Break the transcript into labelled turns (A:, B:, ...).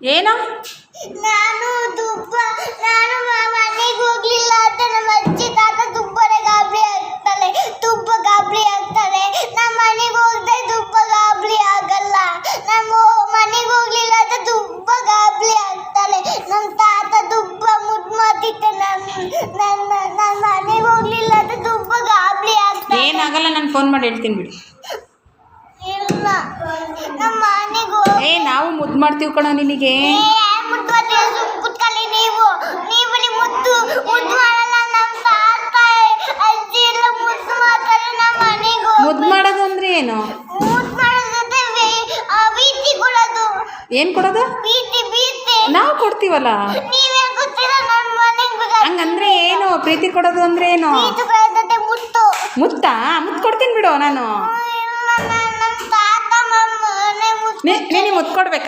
A: ಏನೋ?
B: ನಾನು ದುಬ್ಬ ನಾನು ಮನೆಗೆ ಹೋಗ್ಲಿಲ್ಲ ಅಂತ ನಮ್ಮ ಅಜ್ಜಿ ತಾತ ದುಬ್ಬನೇ ಗಾಬರಿ ಆಗ್ತಾಳೆ ತುಪ್ಪ ಗಾಬರಿ ಆಗ್ತಾಳೆ ನಮ್ಮ ಮನೆಗೆ ಹೋಗದೆ ದುಬ್ಬ ಗಾಬರಿ ಆಗಲ್ಲ. ನಮ್ಮ ಮನೆಗೆ ಹೋಗ್ಲಿಲ್ಲ ಅಂತ ದುಬ್ಬ ಗಾಬರಿ ಆಗ್ತಾನೆ. ನಮ್ಮ ತಾತ ದುಬ್ಬ ಮುದ್ದು ಮಾತಿತ್ತೆ ನನ್ನ ನನ್ನ ನನ್ನ ಮನೆಗೆ ಹೋಗ್ಲಿಲ್ಲ ಅಂತ ದುಬ್ಬ ಗಾಬರಿ ಆಗ್ತಾಳೆ
A: ಏನಾಗಲ್ಲ ನಾನು ಫೋನ್ ಮಾಡಿ ಹೇಳ್ತೀನಿ ಬಿಡಿ. ಏ ನಾವು ಮುದ್ದು ಮಾಡ್ತೀವಿ ಕಣ ನಿನಗೆ.
B: ಮುದ್ದು ಕುತ್ಕೊಳ್ಳಿ ನೀವು. ನೀವು ಇಲ್ಲಿ ಮುದ್ದು ಮುದ್ದು ಮಾಡಲ್ಲ ನಮ್ಮ ತಾತ ಅಜ್ಜಿ ಎಲ್ಲ ಮುದ್ದು ನಮ್ಮ ಮನೆಗೆ.
A: ಮುದ್ದು ಮಾಡೋದು ಅಂದ್ರೆ ಏನು? ಏನ್ ಕೊಡೋದು? ನಾವು ಕೊಡ್ತೀವಲ್ಲ? ಹಂಗಂದ್ರೆ ಏನು? ಪ್ರೀತಿ ಕೊಡೋದು ಅಂದ್ರೆ ಏನು?
B: ಮುತ್ತಾ.
A: ಮುತ್ತು? ಕೊಡ್ತೀನಿ ಬಿಡು ನಾನು. ನೀ ನೀನು ಮುತ್ಕೊಡ್ಬೇಕು ಕೊಡ್ಬೇಕಾ